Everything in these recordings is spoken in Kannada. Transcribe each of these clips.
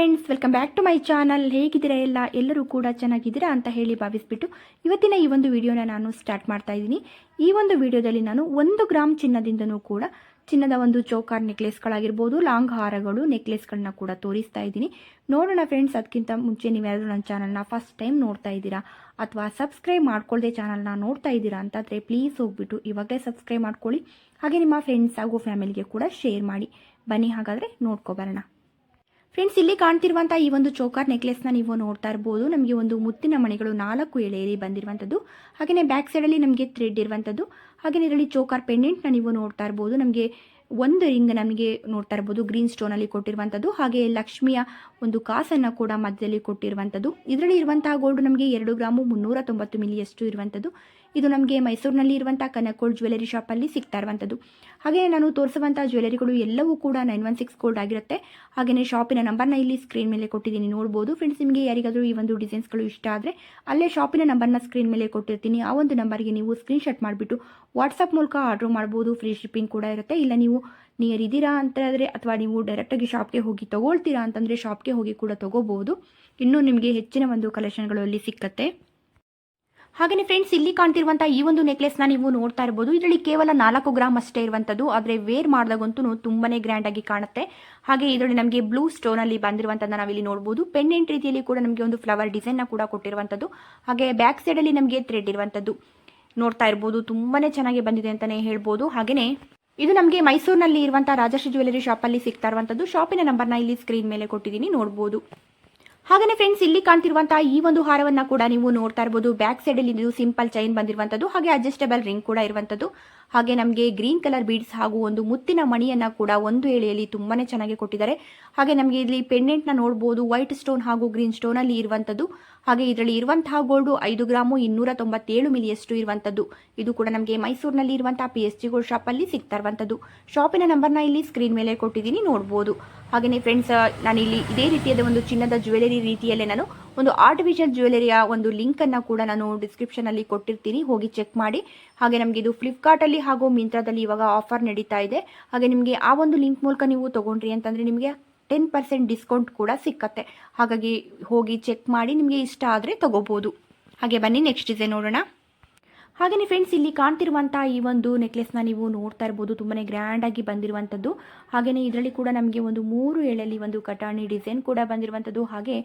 Friends welcome back to my channel ಹೇಗಿದ್ದೀರಾ ಎಲ್ಲ? ಎಲ್ಲರೂ ಕೂಡ ಚೆನ್ನಾಗಿದ್ದೀರಾ ಅಂತ ಹೇಳಿ ಭಾವಿಸ್ಬಿಟ್ಟು ಇವತ್ತಿನ ಈ ಒಂದು ವಿಡಿಯೋನ ನಾನು ಸ್ಟಾರ್ಟ್ ಮಾಡ್ತಾ ಇದ್ದೀನಿ. ಈ ಒಂದು ವಿಡಿಯೋದಲ್ಲಿ ನಾನು ಒಂದು ಗ್ರಾಮ್ ಚಿನ್ನದಿಂದನೂ ಕೂಡ ಚಿನ್ನದ ಒಂದು ಚೌಕಾರ್ ನೆಕ್ಲೆಸ್ಗಳಾಗಿರ್ಬೋದು ಲಾಂಗ್ ಹಾರಗಳು ನೆಕ್ಲೆಸ್ಗಳನ್ನ ಕೂಡ ತೋರಿಸ್ತಾ ಇದ್ದೀನಿ. ನೋಡೋಣ ಫ್ರೆಂಡ್ಸ್ ಅದಕ್ಕಿಂತ ಮುಂಚೆ ನೀವ್ಯಾರು ನನ್ನ ಚಾನಲ್ನ ಫಸ್ಟ್ ಟೈಮ್ ನೋಡ್ತಾ ಇದ್ದೀರಾ ಅಥವಾ ಸಬ್ಸ್ಕ್ರೈಬ್ ಮಾಡ್ಕೊಳ್ಳದೆ ಚಾನಲ್ನ ನೋಡ್ತಾ ಇದ್ದೀರಾ ಅಂತಾದರೆ ಪ್ಲೀಸ್ ಹೋಗ್ಬಿಟ್ಟು ಇವಾಗಲೇ ಸಬ್ಸ್ಕ್ರೈಬ್ ಮಾಡ್ಕೊಳ್ಳಿ. ಹಾಗೆ ನಿಮ್ಮ ಫ್ರೆಂಡ್ಸ್ ಹಾಗೂ ಫ್ಯಾಮಿಲಿಗೆ ಕೂಡ ಶೇರ್ ಮಾಡಿ. ಬನ್ನಿ ಹಾಗಾದರೆ ನೋಡ್ಕೊಬರೋಣ ಫ್ರೆಂಡ್ಸ್ ಇಲ್ಲಿ ಕಾಣ್ತಿರುವಂಥ ಈ ಒಂದು ಚೋಕಾರ್ ನೆಕ್ಲೆಸ್ನ ನೀವು ನೋಡ್ತಾ ಇರ್ಬೋದು. ನಮಗೆ ಒಂದು ಮುತ್ತಿನ ಮಣಿಗಳು ನಾಲ್ಕು ಎಳೆಯಲ್ಲಿ ಬಂದಿರುವಂಥದ್ದು. ಹಾಗೆಯೇ ಬ್ಯಾಕ್ ಸೈಡಲ್ಲಿ ನಮಗೆ ಥ್ರೆಡ್ ಇರುವಂಥದ್ದು. ಹಾಗೆಯೇ ಇದರಲ್ಲಿ ಚೋಕಾರ್ ಪೆಂಡೆಂಟ್ನ ನೀವು ನೋಡ್ತಾ ಇರ್ಬೋದು. ನಮಗೆ ಒಂದು ರಿಂಗ್ ನಮಗೆ ನೋಡ್ತಾ ಇರ್ಬೋದು ಗ್ರೀನ್ ಸ್ಟೋನಲ್ಲಿ ಕೊಟ್ಟಿರುವಂಥದ್ದು. ಹಾಗೆ ಲಕ್ಷ್ಮಿಯ ಒಂದು ಕಾಸನ್ನು ಕೂಡ ಮಧ್ಯದಲ್ಲಿ ಕೊಟ್ಟಿರುವಂಥದ್ದು. ಇದರಲ್ಲಿ ಇರುವಂತಹ ಗೋಲ್ಡ್ ನಮಗೆ ಎರಡು ಗ್ರಾಮು ಮುನ್ನೂರ ತೊಂಬತ್ತು ಮಿಲಿಯಷ್ಟು ಇರುವಂಥದ್ದು. ಇದು ನಮಗೆ ಮೈಸೂರಿನಲ್ಲಿ ಇರುವಂಥ ಕನಕೋಲ್ಡ್ ಜ್ಯುವೆಲರಿ ಶಾಪಲ್ಲಿ ಸಿಗ್ತಾ ಇರುವಂಥದ್ದು. ಹಾಗೆ ನಾನು ತೋರಿಸುವಂಥ ಜ್ಯುವೆಲರಿಗಳು ಎಲ್ಲವೂ ಕೂಡ ನೈನ್ ಒನ್ ಸಿಕ್ಸ್ ಗೋಲ್ಡ್ ಆಗಿರುತ್ತೆ. ಹಾಗೆಯೇ ಶಾಪಿನ ನಂಬರ್ನ ಇಲ್ಲಿ ಸ್ಕ್ರೀನ್ ಮೇಲೆ ಕೊಟ್ಟಿದ್ದೀನಿ, ನೋಡ್ಬೋದು. ಫ್ರೆಂಡ್ಸ್ ನಿಮಗೆ ಯಾರಿಗಾದರೂ ಈ ಒಂದು ಡಿಸೈನ್ಸ್ಗಳು ಇಷ್ಟ ಆದರೆ ಅಲ್ಲೇ ಶಾಪಿನ ನಂಬರ್ನ ಸ್ಕ್ರೀನ್ ಮೇಲೆ ಕೊಟ್ಟಿರ್ತೀನಿ. ಆ ಒಂದು ನಂಬರ್ಗೆ ನೀವು ಸ್ಕ್ರೀನ್ ಶಾಟ್ ಮಾಡಿಬಿಟ್ಟು ವಾಟ್ಸಪ್ ಮೂಲಕ ಆರ್ಡರ್ ಮಾಡ್ಬೋದು. ಫ್ರೀ ಶಿಪ್ಪಿಂಗ್ ಕೂಡ ಇರುತ್ತೆ. ಇಲ್ಲ ನೀವು ನಿಯರ್ ಇದ್ದೀರಾ ಅಂತ ಆದರೆ ಅಥವಾ ನೀವು ಡೈರೆಕ್ಟಾಗಿ ಶಾಪ್ಗೆ ಹೋಗಿ ತೊಗೊಳ್ತೀರಾ ಅಂತಂದರೆ ಶಾಪ್ಗೆ ಹೋಗಿ ಕೂಡ ತೊಗೋಬೋದು. ಇನ್ನೂ ನಿಮಗೆ ಹೆಚ್ಚಿನ ಒಂದು ಕಲೆಕ್ಷನ್ಗಳು ಅಲ್ಲಿ ಸಿಕ್ಕತ್ತೆ. ಹಾಗೆಯೇ ಫ್ರೆಂಡ್ಸ್ ಇಲ್ಲಿ ಕಾಣ್ತಿರುವಂತಹ ಈ ಒಂದು ನೆಕ್ಲೆಸ್ನ ನೀವು ನೋಡ್ತಾ ಇರ್ಬೋದು. ಇದರಲ್ಲಿ ಕೇವಲ ನಾಲ್ಕು ಗ್ರಾಮ್ ಅಷ್ಟೇ ಇರುವಂಥದ್ದು ಆದರೆ ವೇರ್ ಮಾಡಿದಾಗಂತೂ ತುಂಬಾನೇ ಗ್ರ್ಯಾಂಡ್ ಆಗಿ ಕಾಣುತ್ತೆ. ಹಾಗೆ ಇದರಲ್ಲಿ ನಮಗೆ ಬ್ಲೂ ಸ್ಟೋನ್ ಅಲ್ಲಿ ಬಂದಿರುವಂಥದ್ದು ನಾವಿಲ್ಲಿ ನೋಡಬಹುದು ಪೆಂಡೆಂಟ್ ರೀತಿಯಲ್ಲಿ ಕೂಡ ನಮಗೆ ಒಂದು ಫ್ಲವರ್ ಡಿಸೈನ್ನ ಕೂಡ ಕೊಟ್ಟಿರುವಂತದ್ದು. ಹಾಗೆ ಬ್ಯಾಕ್ ಸೈಡ್ ಅಲ್ಲಿ ನಮಗೆ ಥ್ರೆಡ್ ಇರುವಂತದ್ದು. ನೋಡ್ತಾ ಇರ್ಬೋದು. ತುಂಬಾನೇ ಚೆನ್ನಾಗಿ ಬಂದಿದೆ ಅಂತಾನೆ ಹೇಳ್ಬೋದು. ಹಾಗೆಯೇ ಇದು ನಮಗೆ ಮೈಸೂರಿನಲ್ಲಿ ಇರುವಂತಹ ರಾಜಶ್ರೀ ಜ್ಯುವೆಲರಿ ಶಾಪ್ ಅಲ್ಲಿ ಸಿಗ್ತಾ ಇರುವಂತದ್ದು. ಶಾಪಿನ ನಂಬರ್ನ ಇಲ್ಲಿ ಸ್ಕ್ರೀನ್ ಮೇಲೆ ಕೊಟ್ಟಿದ್ದೀನಿ. ನೋಡ್ಬೋದು. ಹಾಗೆಯೇ ಫ್ರೆಂಡ್ಸ್ ಇಲ್ಲಿ ಕಾಣ್ತಿರುವಂತಹ ಈ ಒಂದು ಹಾರವನ್ನ ಕೂಡ ನೀವು ನೋಡ್ತಾ ಇರಬಹುದು ಬ್ಯಾಕ್ ಸೈಡ್ ಅಲ್ಲಿ ಸಿಂಪಲ್ ಚೈನ್ ಬಂದಿರುವಂತದ್ದು, ಹಾಗೆ ಅಡ್ಜಸ್ಟೇಬಲ್ ರಿಂಗ್ ಕೂಡ ಇರುವಂತದ್ದು. ಹಾಗೆ ನಮಗೆ ಗ್ರೀನ್ ಕಲರ್ ಬೀಡ್ಸ್ ಹಾಗೂ ಒಂದು ಮುತ್ತಿನ ಮಣಿಯನ್ನ ಕೂಡ ಒಂದು ಎಳೆಯಲ್ಲಿ ತುಂಬಾನೇ ಚೆನ್ನಾಗಿ ಕೊಟ್ಟಿದ್ದಾರೆ. ಹಾಗೆ ನಮಗೆ ಇಲ್ಲಿ ಪೆಂಡೆಂಟ್ನ ನೋಡಬಹುದು ವೈಟ್ ಸ್ಟೋನ್ ಹಾಗೂ ಗ್ರೀನ್ ಸ್ಟೋನ್ ಅಲ್ಲಿ ಇರುವಂತದ್ದು. ಹಾಗೆ ಇದರಲ್ಲಿ ಇರುವಂತಹ ಗೋಲ್ಡ್ ಐದು ಗ್ರಾಮು ಇನ್ನೂರ ತೊಂಬತ್ತೇಳು ಮಿಲಿಯಷ್ಟು ಇರುವಂತದ್ದು. ಇದು ಕೂಡ ನಮಗೆ ಮೈಸೂರಿನಲ್ಲಿ ಇರುವಂತಹ P S G gold shop ಅಲ್ಲಿ ಸಿಗ್ತಾ ಇರುವಂಥದ್ದು ಶಾಪಿನ ನಂಬರ್ನ ಇಲ್ಲಿ ಸ್ಕ್ರೀನ್ ಮೇಲೆ ಕೊಟ್ಟಿದ್ದೀನಿ ನೋಡಬಹುದು ಹಾಗೆಯೇ ಫ್ರೆಂಡ್ಸ್ ನಾನು ಇಲ್ಲಿ ಇದೇ ರೀತಿಯಾದ ಒಂದು ಚಿನ್ನದ ಜ್ಯುವೆಲರಿ ರೀತಿಯಲ್ಲೇ ನಾನು ಒಂದು ಆರ್ಟಿಫಿಷಿಯಲ್ ಜ್ಯುವೆಲರಿಯ ಒಂದು ಲಿಂಕ್ ಅನ್ನ ಕೂಡ ನಾನು ಡಿಸ್ಕ್ರಿಪ್ಷನ್ ಅಲ್ಲಿ ಕೊಟ್ಟಿರ್ತೀನಿ. ಹೋಗಿ ಚೆಕ್ ಮಾಡಿ. ಹಾಗೆ ನಮಗೆ ಇದು ಫ್ಲಿಪ್ಕಾರ್ಟ್ ಅಲ್ಲಿ ಹಾಗೂ ಮಿಂತ್ರಾದಲ್ಲಿ ಇವಾಗ ಆಫರ್ ನಡೀತಾ ಇದೆ. ಹಾಗೆ ನಿಮಗೆ ಆ ಒಂದು ಲಿಂಕ್ ಮೂಲಕ ನೀವು ತಗೊಂಡ್ರಿ ಅಂತಂದ್ರೆ ನಿಮಗೆ ಟೆನ್ ಪರ್ಸೆಂಟ್ ಡಿಸ್ಕೌಂಟ್ ಕೂಡ ಸಿಕ್ಕತ್ತೆ. ಹಾಗಾಗಿ ಹೋಗಿ ಚೆಕ್ ಮಾಡಿ ನಿಮಗೆ ಇಷ್ಟ ಆದರೆ ತಗೋಬೋದು. ಹಾಗೆ ಬನ್ನಿ ನೆಕ್ಸ್ಟ್ ಡಿಸೈನ್ ನೋಡೋಣ. ಹಾಗೆಯೇ ಫ್ರೆಂಡ್ಸ್ ಇಲ್ಲಿ ಕಾಣ್ತಿರುವಂಥ ಈ ಒಂದು ನೆಕ್ಲೆಸ್ನ ನೀವು ನೋಡ್ತಾ ಇರ್ಬೋದು. ತುಂಬಾ ಗ್ರ್ಯಾಂಡಾಗಿ ಬಂದಿರುವಂಥದ್ದು ಹಾಗೆಯೇ ಇದರಲ್ಲಿ ಕೂಡ ನಮಗೆ ಒಂದು ಮೂರು ಎಳೆಯಲ್ಲಿ ಒಂದು ಕಟಾಣಿ ಡಿಸೈನ್ ಕೂಡ ಬಂದಿರುವಂಥದ್ದು ಹಾಗೆ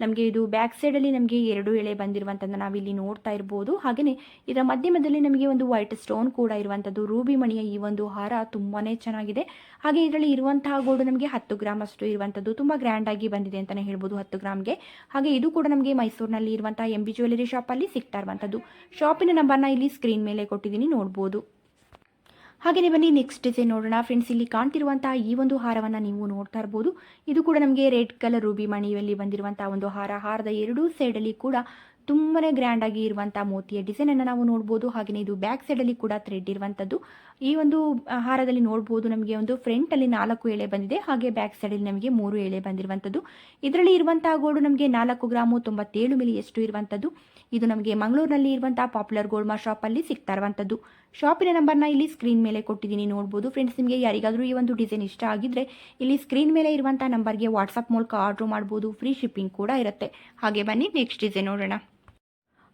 ನಮಗೆ ಇದು ಬ್ಯಾಕ್ ಸೈಡಲ್ಲಿ ನಮಗೆ ಎರಡು ಎಳೆ ಬಂದಿರುವಂಥದ್ದು ನಾವಿಲ್ಲಿ ನೋಡ್ತಾ ಇರ್ಬೋದು. ಹಾಗೆಯೇ ಇದರ ಮಧ್ಯಮದಲ್ಲಿ ನಮಗೆ ಒಂದು ವೈಟ್ ಸ್ಟೋನ್ ಕೂಡ ಇರುವಂಥದ್ದು ರೂಬಿ ಮಣಿಯ ಈ ಒಂದು ಹಾರ ತುಂಬಾ ಚೆನ್ನಾಗಿದೆ. ಹಾಗೆ ಇದರಲ್ಲಿ ಇರುವಂತಹ ಗೋಲ್ಡ್ ನಮಗೆ ಹತ್ತು ಗ್ರಾಮ್ ಅಷ್ಟು ಇರುವಂಥದ್ದು ತುಂಬ ಗ್ರ್ಯಾಂಡಾಗಿ ಬಂದಿದೆ ಅಂತಲೇ ಹೇಳ್ಬೋದು ಹತ್ತು ಗ್ರಾಮ್ಗೆ. ಹಾಗೆ ಇದು ಕೂಡ ನಮಗೆ ಮೈಸೂರಿನಲ್ಲಿ ಇರುವಂತಹ ಎಂ ಬಿ ಜ್ಯುವೆಲರಿ ಶಾಪಲ್ಲಿ ಸಿಗ್ತಾ ಇರುವಂಥದ್ದು ಶಾಪಿನ ನಂಬರ್ನ ಇಲ್ಲಿ ಸ್ಕ್ರೀನ್ ಮೇಲೆ ಕೊಟ್ಟಿದ್ದೀನಿ, ನೋಡ್ಬೋದು. ಹಾಗೆಯೇ ಬನ್ನಿ ನೆಕ್ಸ್ಟ್ ಡಿಸೈನ್ ನೋಡೋಣ. ಫ್ರೆಂಡ್ಸ್ ಇಲ್ಲಿ ಕಾಣ್ತಿರುವಂತಹ ಈ ಒಂದು ಹಾರವನ್ನು ನೀವು ನೋಡ್ತಾ ಇರ್ಬೋದು. ಇದು ಕೂಡ ನಮಗೆ ರೆಡ್ ಕಲರ್ ರೂಬಿ ಮಣಿಯಲ್ಲಿ ಬಂದಿರುವಂತಹ ಒಂದು ಹಾರ. ಹಾರದ ಎರಡೂ ಸೈಡಲ್ಲಿ ಕೂಡ ತುಂಬಾನೇ ಗ್ರ್ಯಾಂಡ್ ಆಗಿ ಇರುವಂತಹ ಮೋತಿಯ ಡಿಸೈನ್ ಅನ್ನ ನಾವು ನೋಡಬಹುದು ಹಾಗೆಯೇ ಇದು ಬ್ಯಾಕ್ ಸೈಡಲ್ಲಿ ಕೂಡ ಥ್ರೆಡ್ ಇರುವಂತದ್ದು. ಈ ಒಂದು ಹಾರದಲ್ಲಿ ನೋಡಬಹುದು ನಮಗೆ ಒಂದು ಫ್ರಂಟ್ ಅಲ್ಲಿ ನಾಲ್ಕು ಎಳೆ ಬಂದಿದೆ. ಹಾಗೆ ಬ್ಯಾಕ್ ಸೈಡಲ್ಲಿ ನಮಗೆ ಮೂರು ಎಳೆ ಬಂದಿರುವಂಥದ್ದು ಇದರಲ್ಲಿ ಇರುವಂತಹ ಗೋಲ್ಡ್ ನಮಗೆ ನಾಲ್ಕು ಗ್ರಾಮು ತೊಂಬತ್ತೇಳು ಮಿಲಿ ಎಷ್ಟು ಇರುವಂಥದ್ದು ಇದು ನಮಗೆ ಮಂಗಳೂರಿನಲ್ಲಿ ಇರುವಂತಹ ಪಾಪ್ಯುಲರ್ ಗೋಲ್ಡ್ ಅಲ್ಲಿ ಸಿಗ್ತಾ ಇರುವಂಥದ್ದು ಶಾಪಿನ ನಂಬರ್ನ ಇಲ್ಲಿ ಸ್ಕ್ರೀನ್ ಮೇಲೆ ಕೊಟ್ಟಿದ್ದೀನಿ, ನೋಡ್ಬೋದು. ಫ್ರೆಂಡ್ಸ್ ನಿಮಗೆ ಯಾರಿಗಾದರೂ ಈ ಒಂದು ಡಿಸೈನ್ ಇಷ್ಟ ಆಗಿದ್ರೆ, ಇಲ್ಲಿ ಸ್ಕ್ರೀನ್ ಮೇಲೆ ಇರುವಂಥ ನಂಬರ್ಗೆ ವಾಟ್ಸಪ್ ಮೂಲಕ ಆರ್ಡ್ರ್ ಮಾಡ್ಬೋದು. ಫ್ರೀ ಶಿಪ್ಪಿಂಗ್ ಕೂಡ ಇರುತ್ತೆ. ಹಾಗೆ ಬನ್ನಿ ನೆಕ್ಸ್ಟ್ ಡಿಸೈನ್ ನೋಡೋಣ.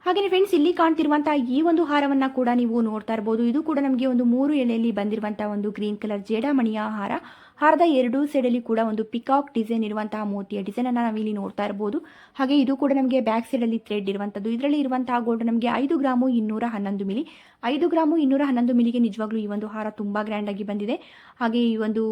ಹಾಗೆಯೇ ಫ್ರೆಂಡ್ಸ್ ಇಲ್ಲಿ ಕಾಣ್ತಿರುವಂತಹ ಈ ಒಂದು ಹಾರವನ್ನು ಕೂಡ ನೀವು ನೋಡ್ತಾ ಇರ್ಬೋದು. ಇದು ಕೂಡ ನಮಗೆ ಒಂದು ಮೂರು ಎಳೆಯಲ್ಲಿ ಬಂದಿರುವಂತಹ ಒಂದು ಗ್ರೀನ್ ಕಲರ್ ಜೇಡಮಣಿಯ ಹಾರ. ಹಾರದ ಎರಡೂ ಸೈಡಲ್ಲಿ ಕೂಡ ಒಂದು ಪಿಕಾಕ್ ಡಿಸೈನ್ ಇರುವಂತಹ ಮೋತಿಯ ಡಿಸೈನ್ ನಾವು ನಾವಿಲ್ಲಿ ನೋಡ್ತಾ ಇರ್ಬೋದು. ಹಾಗೆ ಇದು ಕೂಡ ನಮಗೆ ಬ್ಯಾಕ್ ಸೈಡಲ್ಲಿ ಥ್ರೆಡ್ ಇರುವಂಥದ್ದು ಇದರಲ್ಲಿ ಇರುವಂತಹ ಗೋಲ್ಡ್ ನಮಗೆ ಐದು ಗ್ರಾಮು ಇನ್ನೂರ ಹನ್ನೊಂದು ಮಿಲಿ ಐದು ಗ್ರಾಮು ಇನ್ನೂರ ಹನ್ನೊಂದು ಮಿಲಿಗೆ ನಿಜವಾಗ್ಲೂ ಈ ಒಂದು ಹಾರ ತುಂಬ ಗ್ರ್ಯಾಂಡಾಗಿ ಬಂದಿದೆ. ಹಾಗೆ ಈ ಒಂದು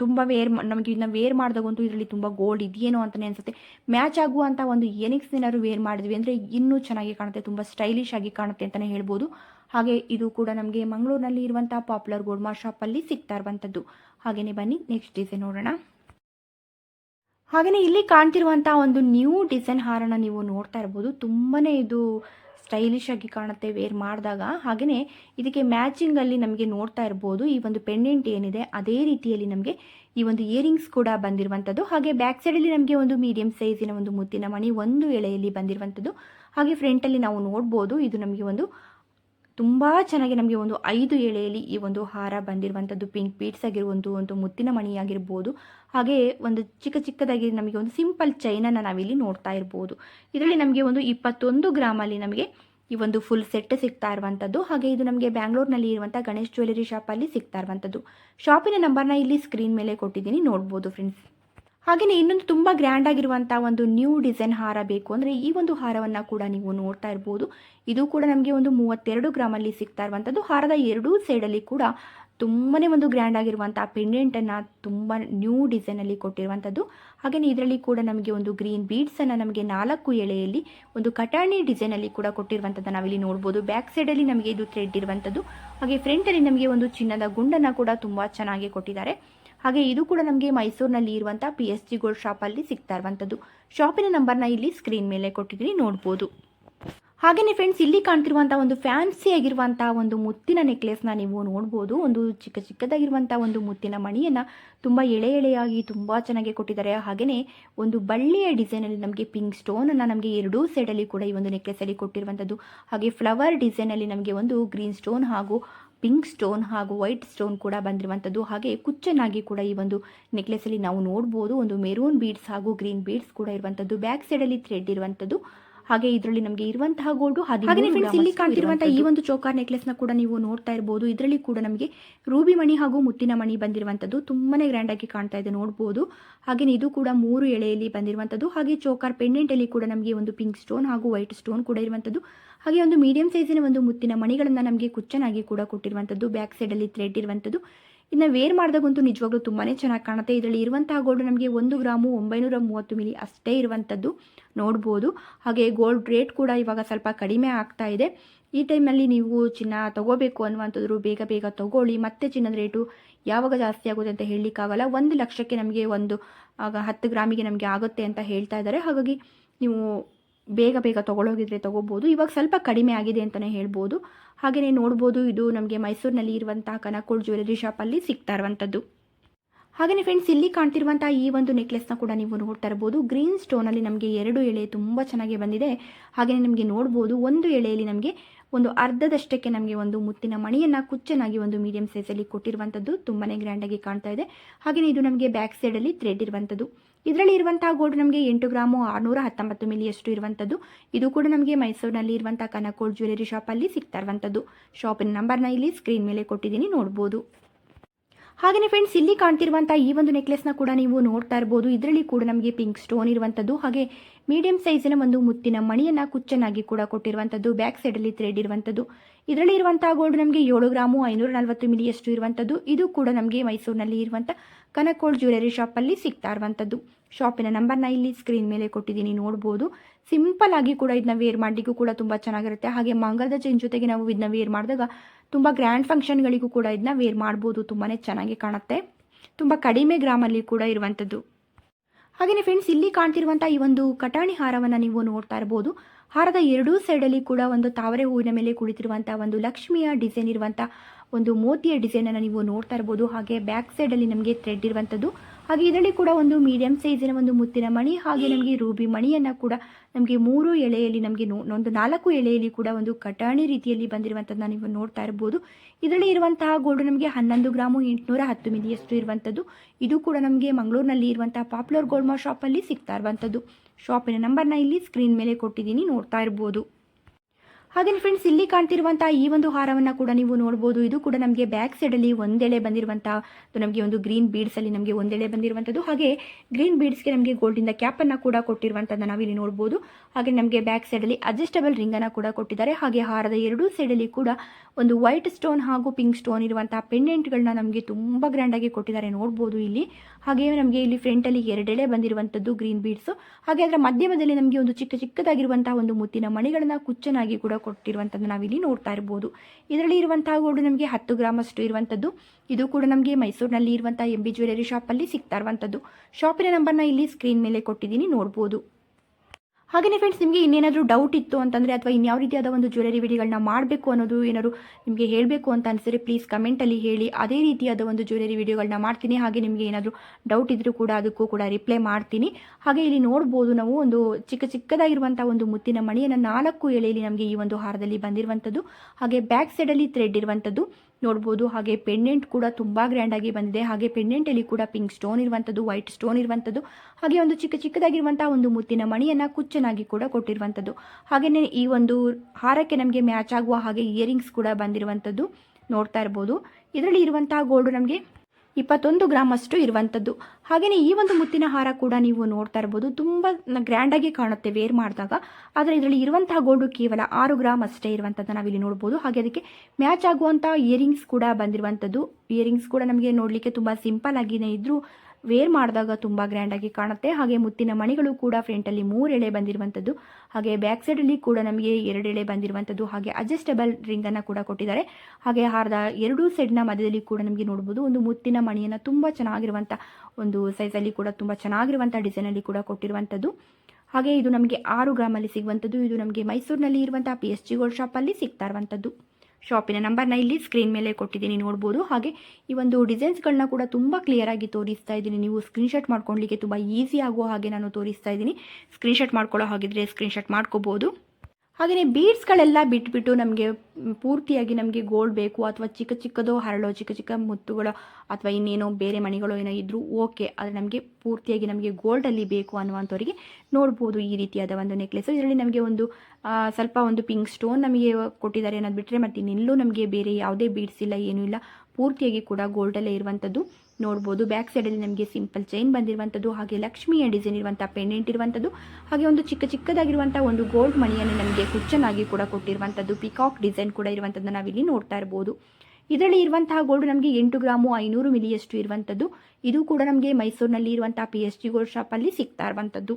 ತುಂಬ ವೇರ್ ನಮಗೆ ಇದನ್ನ ವೇರ್ ಮಾಡಿದಾಗಂತೂ ಇದರಲ್ಲಿ ತುಂಬ ಗೋಲ್ಡ್ ಇದೆಯೇನೋ ಅಂತಲೇ ಅನಿಸುತ್ತೆ. ಮ್ಯಾಚ್ ಆಗುವಂಥ ಒಂದು ಎನಿಕ್ಸ್ ಏನಾದ್ರು ವೇರ್ ಮಾಡಿದ್ವಿ ಅಂದರೆ ಇನ್ನೂ ಚೆನ್ನಾಗಿ ಕಾಣುತ್ತೆ, ತುಂಬ ಸ್ಟೈಲಿಶ್ ಆಗಿ ಕಾಣುತ್ತೆ ಅಂತಲೇ ಹೇಳ್ಬೋದು. ಹಾಗೆ ಇದು ಕೂಡ ನಮಗೆ ಮಂಗಳೂರಿನಲ್ಲಿ ಇರುವಂಥ ಪಾಪ್ಯುಲರ್ ಗೋಲ್ಡ್ ಶಾಪಲ್ಲಿ ಸಿಗ್ತಾ ಇರುವಂಥದ್ದು ಹಾಗೆಯೇ ಬನ್ನಿ ನೆಕ್ಸ್ಟ್ ಡಿಸೈನ್ ನೋಡೋಣ. ಹಾಗೆಯೇ ಇಲ್ಲಿ ಕಾಣ್ತಿರುವಂಥ ಒಂದು ನ್ಯೂ ಡಿಸೈನ್ ಹಾರನ ನೀವು ನೋಡ್ತಾ ಇರ್ಬೋದು. ತುಂಬಾ ಇದು ಸ್ಟೈಲಿಶ್ ಆಗಿ ಕಾಣುತ್ತೆ ವೇರ್ ಮಾಡಿದಾಗ. ಹಾಗೆಯೇ ಇದಕ್ಕೆ ಮ್ಯಾಚಿಂಗಲ್ಲಿ ನಮಗೆ ನೋಡ್ತಾ ಇರ್ಬೋದು. ಈ ಒಂದು ಪೆಂಡೆಂಟ್ ಏನಿದೆ, ಅದೇ ರೀತಿಯಲ್ಲಿ ನಮಗೆ ಈ ಒಂದು ಇಯರಿಂಗ್ಸ್ ಕೂಡ ಬಂದಿರುವಂಥದ್ದು ಹಾಗೆ ಬ್ಯಾಕ್ ಸೈಡಲ್ಲಿ ನಮಗೆ ಒಂದು ಮೀಡಿಯಂ ಸೈಜಿನ ಒಂದು ಮುತ್ತಿನ ಮಣಿ ಒಂದು ಎಳೆಯಲ್ಲಿ ಬಂದಿರುವಂಥದ್ದು ಹಾಗೆ ಫ್ರಂಟಲ್ಲಿ ನಾವು ನೋಡ್ಬೋದು, ಇದು ನಮಗೆ ಒಂದು ತುಂಬ ಚೆನ್ನಾಗಿ ನಮಗೆ ಒಂದು ಐದು ಎಳೆಯಲ್ಲಿ ಈ ಒಂದು ಹಾರ ಬಂದಿರುವಂಥದ್ದು ಪಿಂಕ್ ಪೀಟ್ಸ್ ಆಗಿರುವಂಥ ಒಂದು ಮುತ್ತಿನ ಮಣಿ ಆಗಿರ್ಬೋದು ಹಾಗೆ ಒಂದು ಚಿಕ್ಕ ಚಿಕ್ಕದಾಗಿ ನಮಗೆ ಒಂದು ಸಿಂಪಲ್ ಚೈನನ್ನು ನಾವಿಲ್ಲಿ ನೋಡ್ತಾ ಇರ್ಬೋದು. ಇದರಲ್ಲಿ ನಮಗೆ ಒಂದು ಇಪ್ಪತ್ತೊಂದು ಗ್ರಾಮಲ್ಲಿ ನಮಗೆ ಈ ಒಂದು ಫುಲ್ ಸೆಟ್ ಸಿಗ್ತಾ ಇರುವಂಥದ್ದು ಹಾಗೆ ಇದು ನಮಗೆ ಬ್ಯಾಂಗ್ಳೂರ್ನಲ್ಲಿ ಇರುವಂಥ ಗಣೇಶ್ ಜ್ಯುವೆಲರಿ ಶಾಪಲ್ಲಿ ಸಿಗ್ತಾ ಇರುವಂಥದ್ದು ಶಾಪಿನ ನಂಬರ್ನ ಇಲ್ಲಿ ಸ್ಕ್ರೀನ್ ಮೇಲೆ ಕೊಟ್ಟಿದ್ದೀನಿ. ನೋಡ್ಬೋದು ಫ್ರೆಂಡ್ಸ್ ಹಾಗೆಯೇ ಇನ್ನೊಂದು ತುಂಬ ಗ್ರ್ಯಾಂಡ್ ಆಗಿರುವಂಥ ಒಂದು ನ್ಯೂ ಡಿಸೈನ್ ಹಾರ ಬೇಕು ಅಂದರೆ ಈ ಒಂದು ಹಾರವನ್ನು ಕೂಡ ನೀವು ನೋಡ್ತಾ ಇರ್ಬೋದು. ಇದು ಕೂಡ ನಮಗೆ ಒಂದು ಮೂವತ್ತೆರಡು ಗ್ರಾಮಲ್ಲಿ ಸಿಗ್ತಾ ಇರುವಂಥದ್ದು ಹಾರದ ಎರಡೂ ಸೈಡಲ್ಲಿ ಕೂಡ ತುಂಬಾ ಒಂದು ಗ್ರ್ಯಾಂಡ್ ಆಗಿರುವಂಥ ಪೆಂಡೆಂಟನ್ನು ತುಂಬ ನ್ಯೂ ಡಿಸೈನಲ್ಲಿ ಕೊಟ್ಟಿರುವಂಥದ್ದು ಹಾಗೆಯೇ ಇದರಲ್ಲಿ ಕೂಡ ನಮಗೆ ಒಂದು ಗ್ರೀನ್ ಬೀಡ್ಸನ್ನು ನಮಗೆ ನಾಲ್ಕು ಎಳೆಯಲ್ಲಿ ಒಂದು ಕಟಾಣಿ ಡಿಸೈನಲ್ಲಿ ಕೂಡ ಕೊಟ್ಟಿರುವಂಥದ್ದು ನಾವಿಲ್ಲಿ ನೋಡ್ಬೋದು. ಬ್ಯಾಕ್ ಸೈಡಲ್ಲಿ ನಮಗೆ ಇದು ಥ್ರೆಡ್ ಇರುವಂಥದ್ದು ಹಾಗೆ ಫ್ರಂಟಲ್ಲಿ ನಮಗೆ ಒಂದು ಚಿನ್ನದ ಗುಂಡನ್ನು ಕೂಡ ತುಂಬ ಚೆನ್ನಾಗಿ ಕೊಟ್ಟಿದ್ದಾರೆ. ಹಾಗೆ ಇದು ಕೂಡ ನಮಗೆ ಮೈಸೂರಿನಲ್ಲಿ ಇರುವಂಥ ಪಿ ಎಸ್ ಜಿ ಗೋಲ್ಡ್ ಶಾಪಲ್ಲಿ ಸಿಗ್ತಾ ಇರುವಂಥದ್ದು ಶಾಪಿನ ನಂಬರ್ನ ಇಲ್ಲಿ ಸ್ಕ್ರೀನ್ ಮೇಲೆ ಕೊಟ್ಟಿದ್ದೀನಿ, ನೋಡ್ಬೋದು. ಹಾಗೆಯೇ ಫ್ರೆಂಡ್ಸ್ ಇಲ್ಲಿ ಕಾಣ್ತಿರುವಂಥ ಒಂದು ಫ್ಯಾನ್ಸಿ ಆಗಿರುವಂಥ ಒಂದು ಮುತ್ತಿನ ನೆಕ್ಲೆಸ್ನ ನೀವು ನೋಡ್ಬೋದು. ಒಂದು ಚಿಕ್ಕ ಚಿಕ್ಕದಾಗಿರುವಂಥ ಒಂದು ಮುತ್ತಿನ ಮಣಿಯನ್ನು ತುಂಬ ಎಳೆ ಎಳೆಯಾಗಿ ತುಂಬ ಚೆನ್ನಾಗಿ ಕೊಟ್ಟಿದ್ದಾರೆ. ಹಾಗೆಯೇ ಒಂದು ಬಳ್ಳಿಯ ಡಿಸೈನಲ್ಲಿ ನಮಗೆ ಪಿಂಕ್ ಸ್ಟೋನನ್ನು ನಮಗೆ ಎರಡೂ ಸೈಡಲ್ಲಿ ಕೂಡ ಈ ಒಂದು ನೆಕ್ಲೆಸಲ್ಲಿ ಕೊಟ್ಟಿರುವಂಥದ್ದು ಹಾಗೆ ಫ್ಲವರ್ ಡಿಸೈನಲ್ಲಿ ನಮಗೆ ಒಂದು ಗ್ರೀನ್ ಸ್ಟೋನ್ ಹಾಗೂ ಪಿಂಕ್ ಸ್ಟೋನ್ ಹಾಗೂ ವೈಟ್ ಸ್ಟೋನ್ ಕೂಡ ಬಂದಿರುವಂಥದ್ದು. ಹಾಗೆ ಕುಚ್ಚನಾಗಿ ಕೂಡ ಈ ಒಂದು ನೆಕ್ಲೆಸಲ್ಲಿ ನಾವು ನೋಡಬಹುದು ಒಂದು ಮೆರೂನ್ ಬೀಡ್ಸ್ ಹಾಗೂ ಗ್ರೀನ್ ಬೀಡ್ಸ್ ಕೂಡ ಇರುವಂತದ್ದು ಬ್ಯಾಕ್ ಸೈಡ್ ಅಲ್ಲಿ ಥ್ರೆಡ್ ಇರುವಂತದ್ದು ಹಾಗೆ ಇದರಲ್ಲಿ ನಮಗೆ ಇರುವಂತಹ ಗೋಲ್ಡ್ ಹಾಗೆ ಫ್ರೆಂಡ್ಸ್ ಇಲ್ಲಿ ಕಾಣ್ತಿರುವಂತಹ ಈ ಒಂದು ಚೋಕಾರ್ನ ಕೂಡ ನೀವು ನೋಡ್ತಾ ಇರಬಹುದು ಇದರಲ್ಲಿ ಕೂಡ ನಮಗೆ ರೂಬಿ ಮಣಿ ಹಾಗೂ ಮುತ್ತಿನ ಮಣಿ ಬಂದಿರುವಂತದ್ದು ತುಂಬಾನೇ ಗ್ರ್ಯಾಂಡ್ ಆಗಿ ಕಾಣ್ತಾ ಇದೆ ನೋಡಬಹುದು ಹಾಗೆ ಇದು ಕೂಡ ಮೂರು ಎಳೆಯಲ್ಲಿ ಬಂದಿರುವಂತದ್ದು ಹಾಗೆ ಚೋಕಾರ್ ಪೆಂಡೆಂಟ್ ಅಲ್ಲಿ ಕೂಡ ನಮಗೆ ಒಂದು ಪಿಂಕ್ ಸ್ಟೋನ್ ಹಾಗೂ ವೈಟ್ ಸ್ಟೋನ್ ಕೂಡ ಇರುವಂಥದ್ದು. ಹಾಗೆ ಒಂದು ಮೀಡಿಯಂ ಸೈಜಿನ ಒಂದು ಮುತ್ತಿನ ಮಣಿಗಳನ್ನು ನಮಗೆ ಕುಚ್ಚನಾಗಿ ಕೂಡ ಕೊಟ್ಟಿರುವಂಥದ್ದು ಬ್ಯಾಕ್ ಸೈಡಲ್ಲಿ ಥ್ರೆಡ್ ಇರುವಂಥದ್ದು ಇದನ್ನ ವೇರ್ ಮಾಡಿದಾಗಂತೂ ನಿಜವಾಗ್ಲೂ ತುಂಬಾ ಚೆನ್ನಾಗಿ ಕಾಣುತ್ತೆ. ಇದರಲ್ಲಿ ಇರುವಂತಹ ಗೋಲ್ಡ್ ನಮಗೆ ಒಂದು ಗ್ರಾಮು ಒಂಬೈನೂರ ಮೂವತ್ತು ಮಿಲಿ ಅಷ್ಟೇ ಇರುವಂಥದ್ದು ನೋಡ್ಬೋದು. ಹಾಗೆ ಗೋಲ್ಡ್ ರೇಟ್ ಕೂಡ ಇವಾಗ ಸ್ವಲ್ಪ ಕಡಿಮೆ ಆಗ್ತಾ ಇದೆ. ಈ ಟೈಮಲ್ಲಿ ನೀವು ಚಿನ್ನ ತಗೋಬೇಕು ಅನ್ನುವಂಥದ್ರು ಬೇಗ ಬೇಗ ತಗೊಳ್ಳಿ. ಮತ್ತೆ ಚಿನ್ನದ ರೇಟು ಯಾವಾಗ ಜಾಸ್ತಿ ಆಗುತ್ತೆ ಅಂತ ಹೇಳಲಿಕ್ಕಾಗಲ್ಲ. ಒಂದು ಲಕ್ಷಕ್ಕೆ ನಮಗೆ ಒಂದು, ಆಗ ಹತ್ತು ಗ್ರಾಮಿಗೆ ನಮಗೆ ಆಗುತ್ತೆ ಅಂತ ಹೇಳ್ತಾ ಇದ್ದಾರೆ. ಹಾಗಾಗಿ ನೀವು ಬೇಗ ಬೇಗ ತೊಗೊಳೋಗಿದ್ರೆ ತೊಗೋಬೋದು. ಇವಾಗ ಸ್ವಲ್ಪ ಕಡಿಮೆ ಆಗಿದೆ ಅಂತಲೇ ಹೇಳ್ಬೋದು. ಹಾಗೆಯೇ ನೋಡ್ಬೋದು, ಇದು ನಮಗೆ ಮೈಸೂರಿನಲ್ಲಿ ಇರುವಂಥ ಕನಕೋಳ್ ಜ್ಯುವೆಲರಿ ಶಾಪಲ್ಲಿ ಸಿಗ್ತಾ ಇರುವಂಥದ್ದು ಹಾಗೆಯೇ ಫ್ರೆಂಡ್ಸ್ ಇಲ್ಲಿ ಕಾಣ್ತಿರುವಂಥ ಈ ಒಂದು ನೆಕ್ಲೆಸ್ನ ಕೂಡ ನೀವು ನೋಡ್ತಾ ಇರಬಹುದು ಗ್ರೀನ್ ಸ್ಟೋನಲ್ಲಿ ನಮಗೆ ಎರಡು ಎಳೆ ತುಂಬ ಚೆನ್ನಾಗಿ ಬಂದಿದೆ. ಹಾಗೆಯೇ ನಿಮಗೆ ನೋಡ್ಬೋದು, ಒಂದು ಎಳೆಯಲ್ಲಿ ನಮಗೆ ಒಂದು ಅರ್ಧದಷ್ಟಕ್ಕೆ ನಮಗೆ ಒಂದು ಮುತ್ತಿನ ಮಣಿಯನ್ನು ಕುಚ್ಚನಾಗಿ ಒಂದು ಮೀಡಿಯಂ ಸೈಜಲ್ಲಿ ಕೊಟ್ಟಿರುವಂಥದ್ದು ತುಂಬಾ ಗ್ರ್ಯಾಂಡಾಗಿ ಕಾಣ್ತಾ ಇದೆ. ಹಾಗೆಯೇ ಇದು ನಮಗೆ ಬ್ಯಾಕ್ ಸೈಡಲ್ಲಿ ಥ್ರೆಡ್ ಇರುವಂಥದ್ದು ಇದರಲ್ಲಿ ಇರುವಂತಹ ಗೋಲ್ಡ್ ನಮಗೆ ಎಂಟು ಗ್ರಾಮು ಆರುನೂರ ಹತ್ತೊಂಬತ್ತು ಮಿಲಿಯಷ್ಟು ಇರುವಂಥದ್ದು. ಇದು ಕೂಡ ನಮಗೆ ಮೈಸೂರಿನಲ್ಲಿ ಇರುವಂಥ ಕನಕೋಡ್ ಜ್ಯುವೆಲರಿ ಶಾಪಲ್ಲಿ ಸಿಗ್ತಾ ಇರುವಂಥದ್ದು. ಶಾಪಿನ ನಂಬರ್ನ ಇಲ್ಲಿ ಸ್ಕ್ರೀನ್ ಮೇಲೆ ಕೊಟ್ಟಿದ್ದೀನಿ, ನೋಡ್ಬೋದು. ಹಾಗೆಯೇ ಫ್ರೆಂಡ್ಸ್ ಇಲ್ಲಿ ಕಾಣ್ತಿರುವಂಥ ಈ ಒಂದು ನೆಕ್ಲೆಸ್ನ ಕೂಡ ನೀವು ನೋಡ್ತಾ ಇರ್ಬೋದು. ಇದರಲ್ಲಿ ಕೂಡ ನಮಗೆ ಪಿಂಕ್ ಸ್ಟೋನ್ ಇರುವಂಥದ್ದು, ಹಾಗೆ ಮೀಡಿಯಂ ಸೈಜಿನ ಒಂದು ಮುತ್ತಿನ ಮಣಿಯನ್ನು ಕುಚ್ಚನಾಗಿ ಕೂಡ ಕೊಟ್ಟಿರುವಂಥದ್ದು ಬ್ಯಾಕ್ ಸೈಡಲ್ಲಿ ಥ್ರೆಡ್ ಇರುವಂಥದ್ದು. ಇದರಲ್ಲಿ ಇರುವಂಥ ಗೋಲ್ಡ್ ನಮಗೆ ಏಳು ಗ್ರಾಮು ಐನೂರ ನಲವತ್ತು ಮಿಲಿಯಷ್ಟು ಇರುವಂಥದ್ದು. ಇದು ಕೂಡ ನಮಗೆ ಮೈಸೂರಿನಲ್ಲಿ ಇರುವಂಥ ಕನಕೋಳ್ ಜ್ಯುವೆಲರಿ ಶಾಪಲ್ಲಿ ಸಿಗ್ತಾ ಇರುವಂಥದ್ದು. ಶಾಪಿನ ನಂಬರ್ನ ಇಲ್ಲಿ ಸ್ಕ್ರೀನ್ ಮೇಲೆ ಕೊಟ್ಟಿದ್ದೀನಿ, ನೋಡ್ಬೋದು. ಸಿಂಪಲ್ ಆಗಿ ಕೂಡ ಇದನ್ನ ವೇರ್ ಮಾಡಲಿಕ್ಕೂ ಕೂಡ ತುಂಬ ಚೆನ್ನಾಗಿರುತ್ತೆ. ಹಾಗೆ ಮಂಗಲದ ಚೈನ್ ಜೊತೆಗೆ ನಾವು ಇದನ್ನ ವೇರ್ ಮಾಡಿದಾಗ ತುಂಬ ಗ್ರ್ಯಾಂಡ್ ಫಂಕ್ಷನ್ಗಳಿಗೂ ಕೂಡ ಇದನ್ನ ವೇರ್ ಮಾಡ್ಬೋದು. ತುಂಬಾ ಚೆನ್ನಾಗಿ ಕಾಣುತ್ತೆ. ತುಂಬ ಕಡಿಮೆ ಗ್ರಾಮಲ್ಲಿ ಕೂಡ ಇರುವಂಥದ್ದು. ಹಾಗೆಯೇ ಫ್ರೆಂಡ್ಸ್ ಇಲ್ಲಿ ಕಾಣ್ತಿರುವಂಥ ಈ ಒಂದು ಕಟಾಣಿ ಹಾರವನ್ನು ನೀವು ನೋಡ್ತಾ ಇರ್ಬೋದು. ಹಾರದ ಎರಡೂ ಸೈಡಲ್ಲಿ ಕೂಡ ಒಂದು ತಾವರೆ ಹೂವಿನ ಮೇಲೆ ಕುಳಿತಿರುವಂಥ ಒಂದು ಲಕ್ಷ್ಮಿಯ ಡಿಸೈನ್ ಇರುವಂಥ ಒಂದು ಮೋತಿಯ ಡಿಸೈನನ್ನು ನೀವು ನೋಡ್ತಾ ಇರ್ಬೋದು. ಹಾಗೆ ಬ್ಯಾಕ್ ಸೈಡಲ್ಲಿ ನಮಗೆ ಥ್ರೆಡ್ ಇರುವಂಥದ್ದು ಹಾಗೆ ಇದರಲ್ಲಿ ಕೂಡ ಒಂದು ಮೀಡಿಯಂ ಸೈಜಿನ ಒಂದು ಮುತ್ತಿನ ಮಣಿ ಹಾಗೆ ನಮಗೆ ರೂಬಿ ಮಣಿಯನ್ನು ಕೂಡ ನಮಗೆ ಮೂರು ಎಳೆಯಲ್ಲಿ ನಮಗೆ ಒಂದು ನಾಲ್ಕು ಎಳೆಯಲ್ಲಿ ಕೂಡ ಒಂದು ಕಟಾಣಿ ರೀತಿಯಲ್ಲಿ ಬಂದಿರುವಂಥದ್ದನ್ನ ನೀವು ನೋಡ್ತಾ ಇರ್ಬೋದು. ಇದರಲ್ಲಿ ಇರುವಂತಹ ಗೋಲ್ಡ್ ನಮಗೆ ಹನ್ನೊಂದು ಗ್ರಾಮು ಎಂಟುನೂರ ಹತ್ತು ಮಿಲಿಯಷ್ಟು ಇರುವಂಥದ್ದು ಇದು ಕೂಡ ನಮಗೆ ಮಂಗಳೂರಿನಲ್ಲಿ ಇರುವಂತಹ ಪಾಪ್ಯುಲರ್ ಗೋಲ್ಡ್ ಮಾ ಶಾಪಲ್ಲಿ ಸಿಗ್ತಾ ಇರುವಂಥದ್ದು ಶಾಪಿನ ನಂಬರ್ನ ಇಲ್ಲಿ ಸ್ಕ್ರೀನ್ ಮೇಲೆ ಕೊಟ್ಟಿದ್ದೀನಿ, ನೋಡ್ತಾ ಇರ್ಬೋದು. ಹಾಗೆ ಫ್ರೆಂಡ್ಸ್ ಇಲ್ಲಿ ಕಾಣ್ತಿರುವಂತಹ ಈ ಒಂದು ಹಾರವನ್ನು ಕೂಡ ನೀವು ನೋಡಬಹುದು ಇದು ಕೂಡ ನಮಗೆ ಬ್ಯಾಕ್ ಸೈಡ್ ಅಲ್ಲಿ ಒಂದೆಳೆ ಬಂದಿರುವಂತಹ ನಮಗೆ ಒಂದು ಗ್ರೀನ್ ಬೀಡ್ಸ್ ಅಲ್ಲಿ ನಮಗೆ ಒಂದೆಳೆ ಬಂದಿರುವಂತದ್ದು. ಹಾಗೆ ಗ್ರೀನ್ ಬೀಡ್ಸ್ಗೆ ನಮಗೆ ಗೋಲ್ಡಿನ ಕ್ಯಾಪ್ ಅನ್ನ ಕೂಡ ಕೊಟ್ಟಿರುವಂಥದ್ದು ನಾವಿಲ್ಲಿ ನೋಡಬಹುದು ಹಾಗೆ ನಮಗೆ ಬ್ಯಾಕ್ ಸೈಡ್ ಅಲ್ಲಿ ಅಡ್ಜಸ್ಟಬಲ್ ರಿಂಗ್ ಅನ್ನ ಕೂಡ ಕೊಟ್ಟಿದ್ದಾರೆ. ಹಾಗೆ ಹಾರದ ಎರಡೂ ಅಲ್ಲಿ ಕೂಡ ಒಂದು ವೈಟ್ ಸ್ಟೋನ್ ಹಾಗೂ ಪಿಂಕ್ ಸ್ಟೋನ್ ಇರುವಂತಹ ಪೆಂಡೆಂಟ್ಗಳನ್ನ ನಮಗೆ ತುಂಬಾ ಗ್ರ್ಯಾಂಡ್ ಆಗಿ ಕೊಟ್ಟಿದ್ದಾರೆ. ನೋಡಬಹುದು ಇಲ್ಲಿ. ಹಾಗೆ ನಮಗೆ ಇಲ್ಲಿ ಫ್ರಂಟ್ ಅಲ್ಲಿ ಎರಡೆಳೆ ಬಂದಿರುವಂತದ್ದು ಗ್ರೀನ್ ಬೀಡ್ಸ್ ಹಾಗೆ ಅದರ ಮಧ್ಯಮದಲ್ಲಿ ನಮಗೆ ಒಂದು ಚಿಕ್ಕ ಚಿಕ್ಕದಾಗಿರುವಂತಹ ಒಂದು ಮುತ್ತಿನ ಮಣಿಗಳನ್ನ ಕುಚ್ಚನಾಗಿ ಕೂಡ ಕೊಟ್ಟಿರುವಂಥದ್ದು ನಾವಿಲ್ಲಿ ನೋಡ್ತಾ ಇರ್ಬೋದು. ಇದರಲ್ಲಿ ಇರುವಂತಹ ಗೋಲ್ಡ್ ನಮಗೆ ಹತ್ತು ಗ್ರಾಮ್ ಅಷ್ಟು ಇರುವಂಥದ್ದು ಇದು ಕೂಡ ನಮಗೆ ಮೈಸೂರಿನಲ್ಲಿ ಇರುವಂತಹ ಎಂ ಬಿ ಜ್ಯುವೆಲರಿ ಶಾಪಲ್ಲಿ ಸಿಗ್ತಾ ಇರುವಂಥದ್ದು ಶಾಪಿನ ನಂಬರ್ನ ಇಲ್ಲಿ ಸ್ಕ್ರೀನ್ ಮೇಲೆ ಕೊಟ್ಟಿದ್ದೀನಿ, ನೋಡ್ಬೋದು. ಹಾಗೆಯೇ ಫ್ರೆಂಡ್ಸ್ ನಿಮಗೆ ಇನ್ನೇನಾದರೂ ಡೌಟ್ ಇತ್ತು ಅಂತಂದರೆ ಅಥವಾ ಇನ್ಯಾವ ರೀತಿಯಾದ ಒಂದು ಜ್ಯುವೆಲರಿ ವಿಡಿಯೋಗಳನ್ನ ಮಾಡಬೇಕು ಅನ್ನೋದು ಏನಾದ್ರು ನಿಮಗೆ ಹೇಳಬೇಕು ಅಂತ ಅನಿಸಿದ್ರೆ ಪ್ಲೀಸ್ ಕಮೆಂಟಲ್ಲಿ ಹೇಳಿ. ಅದೇ ರೀತಿಯಾದ ಒಂದು ಜ್ಯುವೆಲರಿ ವಿಡಿಯೋಗಳನ್ನ ಮಾಡ್ತೀನಿ. ಹಾಗೆ ನಿಮಗೆ ಏನಾದರೂ ಡೌಟ್ ಇದ್ದರೂ ಕೂಡ ಅದಕ್ಕೂ ಕೂಡ ರಿಪ್ಲೈ ಮಾಡ್ತೀನಿ. ಹಾಗೆ ಇಲ್ಲಿ ನೋಡ್ಬೋದು ನಾವು ಒಂದು ಚಿಕ್ಕ ಚಿಕ್ಕದಾಗಿರುವಂಥ ಒಂದು ಮುತ್ತಿನ ಮಣಿಯನ್ನು ನಾಲ್ಕು ಎಳೆಯಲ್ಲಿ ನಮಗೆ ಈ ಒಂದು ಹಾರದಲ್ಲಿ ಬಂದಿರುವಂಥದ್ದು ಹಾಗೆ ಬ್ಯಾಕ್ ಸೈಡಲ್ಲಿ ಥ್ರೆಡ್ ಇರುವಂಥದ್ದು ನೋಡ್ಬೋದು. ಹಾಗೆ ಪೆಂಡೆಂಟ್ ಕೂಡ ತುಂಬ ಗ್ರ್ಯಾಂಡಾಗಿ ಬಂದಿದೆ. ಹಾಗೆ ಪೆಂಡೆಂಟಲ್ಲಿ ಕೂಡ ಪಿಂಕ್ ಸ್ಟೋನ್ ಇರುವಂಥದ್ದು ವೈಟ್ ಸ್ಟೋನ್ ಇರುವಂಥದ್ದು, ಹಾಗೆ ಒಂದು ಚಿಕ್ಕ ಚಿಕ್ಕದಾಗಿರುವಂಥ ಒಂದು ಮುತ್ತಿನ ಮಣಿಯನ್ನು ಕುಚ್ಚನಾಗಿ ಕೂಡ ಕೊಟ್ಟಿರುವಂಥದ್ದು. ಹಾಗೆಯೇ ಈ ಒಂದು ಹಾರಕ್ಕೆ ನಮಗೆ ಮ್ಯಾಚ್ ಆಗುವ ಹಾಗೆ ಇಯರಿಂಗ್ಸ್ ಕೂಡ ಬಂದಿರುವಂಥದ್ದು ನೋಡ್ತಾ ಇರ್ಬೋದು. ಇದರಲ್ಲಿ ಇರುವಂತಹ ಗೋಲ್ಡ್ ನಮಗೆ ಇಪ್ಪತ್ತೊಂದು ಗ್ರಾಮ್ ಅಷ್ಟು ಇರುವಂಥದ್ದು. ಹಾಗೆಯೇ ಈ ಒಂದು ಮುತ್ತಿನ ಹಾರ ಕೂಡ ನೀವು ನೋಡ್ತಾ ಇರ್ಬೋದು. ತುಂಬ ಗ್ರ್ಯಾಂಡಾಗಿ ಕಾಣುತ್ತೆ ವೇರ್ ಮಾಡಿದಾಗ. ಆದರೆ ಇದರಲ್ಲಿ ಇರುವಂತಹ ಗೋಲ್ಡು ಕೇವಲ ಆರು ಗ್ರಾಮ್ ಅಷ್ಟೇ ಇರುವಂಥದ್ದು ನಾವಿಲ್ಲಿ ನೋಡ್ಬೋದು. ಹಾಗೆ ಅದಕ್ಕೆ ಮ್ಯಾಚ್ ಆಗುವಂಥ ಇಯರಿಂಗ್ಸ್ ಕೂಡ ಬಂದಿರುವಂಥದ್ದು. ಇಯರಿಂಗ್ಸ್ ಕೂಡ ನಮಗೆ ನೋಡಲಿಕ್ಕೆ ತುಂಬ ಸಿಂಪಲ್ ಆಗಿಯೇ ಇದ್ದರೂ ವೇರ್ ಮಾಡಿದಾಗ ತುಂಬ ಗ್ರ್ಯಾಂಡಾಗಿ ಕಾಣುತ್ತೆ. ಹಾಗೆ ಮುತ್ತಿನ ಮಣಿಗಳು ಕೂಡ ಫ್ರಂಟಲ್ಲಿ ಮೂರು ಎಳೆ ಬಂದಿರುವಂಥದ್ದು ಹಾಗೆ ಬ್ಯಾಕ್ ಸೈಡಲ್ಲಿ ಕೂಡ ನಮಗೆ ಎರಡು ಎಳೆ ಬಂದಿರುವಂಥದ್ದು ಹಾಗೆ ಅಡ್ಜಸ್ಟಬಲ್ ರಿಂಗನ್ನು ಕೂಡ ಕೊಟ್ಟಿದ್ದಾರೆ. ಹಾಗೆ ಹಾರದ ಎರಡೂ ಸೈಡ್ನ ಮಧ್ಯದಲ್ಲಿ ಕೂಡ ನಮಗೆ ನೋಡ್ಬೋದು, ಒಂದು ಮುತ್ತಿನ ಮಣಿಯನ್ನು ತುಂಬ ಚೆನ್ನಾಗಿರುವಂಥ ಒಂದು ಸೈಜಲ್ಲಿ ಕೂಡ ತುಂಬ ಚೆನ್ನಾಗಿರುವಂಥ ಡಿಸೈನಲ್ಲಿ ಕೂಡ ಕೊಟ್ಟಿರುವಂಥದ್ದು ಹಾಗೆ ಇದು ನಮಗೆ ಆರು ಗ್ರಾಮಲ್ಲಿ ಸಿಗುವಂಥದ್ದು ಇದು ನಮಗೆ ಮೈಸೂರಿನಲ್ಲಿ ಇರುವಂಥ ಪಿ ಎಸ್ ಜಿ ಗೋಲ್ಡ್ ಶಾಪಲ್ಲಿ ಸಿಗ್ತಾ ಇರುವಂಥದ್ದು ಶಾಪಿನ ನಂಬರ್ನ ಇಲ್ಲಿ ಸ್ಕ್ರೀನ್ ಮೇಲೆ ಕೊಟ್ಟಿದ್ದೀನಿ, ನೋಡ್ಬೋದು. ಹಾಗೆ ಈ ಒಂದು ಡಿಸೈನ್ಸ್ಗಳನ್ನ ಕೂಡ ತುಂಬ ಕ್ಲಿಯರಾಗಿ ತೋರಿಸ್ತಾ ಇದ್ದೀನಿ. ನೀವು ಸ್ಕ್ರೀನ್ಶಾಟ್ ಮಾಡ್ಕೊಳ್ಳಿಕ್ಕೆ ತುಂಬ ಈಸಿ ಆಗುವ ಹಾಗೆ ನಾನು ತೋರಿಸ್ತಾ ಇದ್ದೀನಿ. ಸ್ಕ್ರೀನ್ಶಾಟ್ ಮಾಡ್ಕೊಳ್ಳೋ ಹಾಗಿದ್ರೆ ಸ್ಕ್ರೀನ್ಶಾಟ್ ಮಾಡ್ಕೋಬೋದು. ಹಾಗೆಯೇ ಬೀಡ್ಸ್ಗಳೆಲ್ಲ ಬಿಟ್ಬಿಟ್ಟು ನಮಗೆ ಪೂರ್ತಿಯಾಗಿ ನಮಗೆ ಗೋಲ್ಡ್ ಬೇಕು ಅಥವಾ ಚಿಕ್ಕ ಚಿಕ್ಕದೋ ಹರಳೋ ಚಿಕ್ಕ ಚಿಕ್ಕ ಮುತ್ತುಗಳೋ ಅಥವಾ ಇನ್ನೇನೋ ಬೇರೆ ಮಣಿಗಳೋ ಏನೋ ಇದ್ದರೂ ಓಕೆ ಆದರೆ ನಮಗೆ ಪೂರ್ತಿಯಾಗಿ ನಮಗೆ ಗೋಲ್ಡಲ್ಲಿ ಬೇಕು ಅನ್ನುವಂಥವರಿಗೆ ನೋಡ್ಬೋದು ಈ ರೀತಿಯಾದ ಒಂದು ನೆಕ್ಲೆಸ್ ಇದರಲ್ಲಿ ನಮಗೆ ಒಂದು ಸ್ವಲ್ಪ ಒಂದು ಪಿಂಕ್ ಸ್ಟೋನ್ ನಮಗೆ ಕೊಟ್ಟಿದ್ದಾರೆ ಅನ್ನೋದು ಬಿಟ್ಟರೆ ಮತ್ತು ಇನ್ನೆಲ್ಲೂ ನಮಗೆ ಬೇರೆ ಯಾವುದೇ ಬೀಡ್ಸ್ ಇಲ್ಲ, ಏನೂ ಇಲ್ಲ. ಪೂರ್ತಿಯಾಗಿ ಕೂಡ ಗೋಲ್ಡಲ್ಲೇ ಇರುವಂಥದ್ದು. ನೋಡ್ಬೋದು. ಬ್ಯಾಕ್ ಸೈಡಲ್ಲಿ ನಮಗೆ ಸಿಂಪಲ್ ಚೈನ್ ಬಂದಿರುವಂಥದ್ದು, ಹಾಗೆ ಲಕ್ಷ್ಮಿಯ ಡಿಸೈನ್ ಇರುವಂಥ ಪೆಂಡೆಂಟ್ ಇರುವಂಥದ್ದು, ಹಾಗೆ ಒಂದು ಚಿಕ್ಕ ಚಿಕ್ಕದಾಗಿರುವಂಥ ಒಂದು ಗೋಲ್ಡ್ ಮಣಿಯನ್ನು ನಮಗೆ ಕುಚ್ಚನಾಗಿ ಕೂಡ ಕೊಟ್ಟಿರುವಂಥದ್ದು ಪಿಕಾಕ್ ಡಿಸೈನ್ ಕೂಡ ಇರುವಂಥದ್ದನ್ನು ನಾವಿಲ್ಲಿ ನೋಡ್ತಾ ಇರ್ಬೋದು. ಇದರಲ್ಲಿ ಇರುವಂತಹ ಗೋಲ್ಡ್ ನಮಗೆ ಎಂಟು ಗ್ರಾಮು ಐನೂರು ಮಿಲಿಯಷ್ಟು ಇರುವಂಥದ್ದು. ಇದು ಕೂಡ ನಮಗೆ ಮೈಸೂರಿನಲ್ಲಿ ಇರುವಂತಹ ಪಿ ಎಸ್ ಜಿ ಗೋಲ್ಡ್ ಶಾಪಲ್ಲಿ ಸಿಗ್ತಾ ಇರುವಂಥದ್ದು.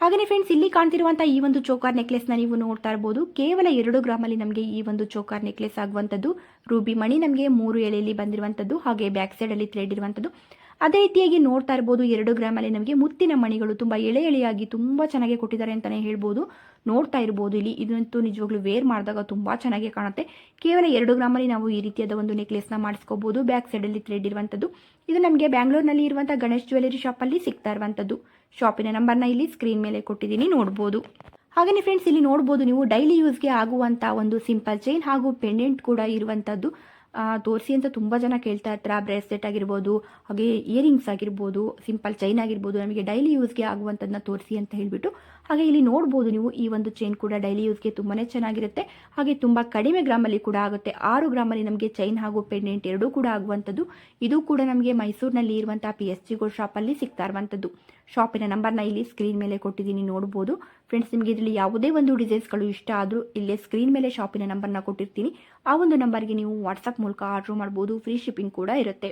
ಹಾಗೆಯೇ ಫ್ರೆಂಡ್ಸ್ ಇಲ್ಲಿ ಕಾಣ್ತಿರುವಂಥ ಈ ಒಂದು ಚೋಕಾರ್ನ ನೀವು ನೋಡ್ತಾ ಇರಬಹುದು ಕೇವಲ ಎರಡು ಗ್ರಾಮಲ್ಲಿ ನಮಗೆ ಈ ಒಂದು ಚೋಕಾರ್ ನೆಕ್ಲೆಸ್ ಆಗುವಂತದ್ದು ರೂಬಿ ಮಣಿ ನಮಗೆ ಮೂರು ಎಳೆಯಲ್ಲಿ ಬಂದಿರುವಂತದ್ದು ಹಾಗೆ ಬ್ಯಾಕ್ ಸೈಡ್ ಅಲ್ಲಿ ಥ್ರೆಡ್ ಇರುವಂಥದ್ದು. ಅದೇ ರೀತಿಯಾಗಿ ನೋಡ್ತಾ ಇರ್ಬೋದು, ಎರಡು ಗ್ರಾಮಲ್ಲಿ ನಮಗೆ ಮುತ್ತಿನ ಮಣಿಗಳು ತುಂಬ ಎಳೆ ಎಳೆಯಾಗಿ ತುಂಬ ಚೆನ್ನಾಗಿ ಕೊಟ್ಟಿದ್ದಾರೆ ಅಂತಲೇ ಹೇಳ್ಬೋದು. ನೋಡ್ತಾ ಇರ್ಬೋದು ಇಲ್ಲಿ. ಇದಂತೂ ನಿಜವಾಗ್ಲೂ ವೇರ್ ಮಾಡಿದಾಗ ತುಂಬ ಚೆನ್ನಾಗಿ ಕಾಣುತ್ತೆ. ಕೇವಲ ಎರಡು ಗ್ರಾಮಲ್ಲಿ ನಾವು ಈ ರೀತಿಯಾದ ಒಂದು ನೆಕ್ಲೆಸ್ನ ಮಾಡಿಸ್ಕೋಬೋದು. ಬ್ಯಾಕ್ ಸೈಡಲ್ಲಿ ಥ್ರೆಡ್ ಇರುವಂಥದ್ದು ಇದು ನಮಗೆ ಬ್ಯಾಂಗ್ಳೂರ್ನಲ್ಲಿ ಇರುವಂಥ ಗಣೇಶ್ ಜ್ಯುವೆಲರಿ ಶಾಪಲ್ಲಿ ಸಿಗ್ತಾ ಇರುವಂಥದ್ದು ಶಾಪಿನ ನಂಬರ್ನ ಇಲ್ಲಿ ಸ್ಕ್ರೀನ್ ಮೇಲೆ ಕೊಟ್ಟಿದ್ದೀನಿ, ನೋಡ್ಬೋದು. ಹಾಗೆಯೇ ಫ್ರೆಂಡ್ಸ್ ಇಲ್ಲಿ ನೋಡ್ಬೋದು ನೀವು ಡೈಲಿ ಯೂಸ್ಗೆ ಆಗುವಂಥ ಒಂದು ಸಿಂಪಲ್ ಚೈನ್ ಹಾಗೂ ಪೆಂಡೆಂಟ್ ಕೂಡ ಇರುವಂಥದ್ದು ತೋರಿಸಿ ಅಂತ ತುಂಬ ಜನ ಕೇಳ್ತಾ ಇರ್ತಾರೆ. ಬ್ರೇಸ್ಲೆಟ್ ಆಗಿರ್ಬೋದು, ಹಾಗೆ ಇಯರಿಂಗ್ಸ್ ಆಗಿರ್ಬೋದು ಸಿಂಪಲ್ ಚೈನ್ ಆಗಿರ್ಬೋದು, ನಮಗೆ ಡೈಲಿ ಯೂಸ್ಗೆ ಆಗುವಂಥದ್ದನ್ನ ತೋರಿಸಿ ಅಂತ ಹೇಳಿಬಿಟ್ಟು, ಹಾಗೆ ಇಲ್ಲಿ ನೋಡ್ಬೋದು ನೀವು ಈ ಒಂದು ಚೈನ್ ಕೂಡ ಡೈಲಿ ಯೂಸ್ಗೆ ತುಂಬಾ ಚೆನ್ನಾಗಿರುತ್ತೆ. ಹಾಗೆ ತುಂಬ ಕಡಿಮೆ ಗ್ರಾಮಲ್ಲಿ ಕೂಡ ಆಗುತ್ತೆ. ಆರು ಗ್ರಾಮಲ್ಲಿ ನಮಗೆ ಚೈನ್ ಹಾಗೂ ಪೆಂಡೆಂಟ್ ಎರಡೂ ಕೂಡ ಆಗುವಂಥದ್ದು ಇದು ಕೂಡ ನಮಗೆ ಮೈಸೂರಿನಲ್ಲಿ ಇರುವಂಥ ಪಿ ಎಸ್ ಜಿ ಗೋಲ್ಡ್ ಶಾಪಲ್ಲಿ ಸಿಗ್ತಾ ಇರುವಂಥದ್ದು ಶಾಪಿನ ನಂಬರ್ನ ಇಲ್ಲಿ ಸ್ಕ್ರೀನ್ ಮೇಲೆ ಕೊಟ್ಟಿದ್ದೀನಿ, ನೋಡ್ಬೋದು. ಫ್ರೆಂಡ್ಸ್ ನಿಮಗೆ ಇದರಲ್ಲಿ ಯಾವುದೇ ಒಂದು ಡಿಸೈನ್ಸ್ಗಳು ಇಷ್ಟ ಆದರೂ ಇಲ್ಲೇ ಸ್ಕ್ರೀನ್ ಮೇಲೆ ಶಾಪಿನ ನಂಬರ್ನ ಕೊಟ್ಟಿರ್ತೀನಿ. ಆ ಒಂದು ನಂಬರ್ಗೆ ನೀವು ವಾಟ್ಸಪ್ ಮೂಲಕ ಆರ್ಡ್ರ್ ಮಾಡ್ಬೋದು ಫ್ರೀ ಶಿಪ್ಪಿಂಗ್ ಕೂಡ ಇರುತ್ತೆ.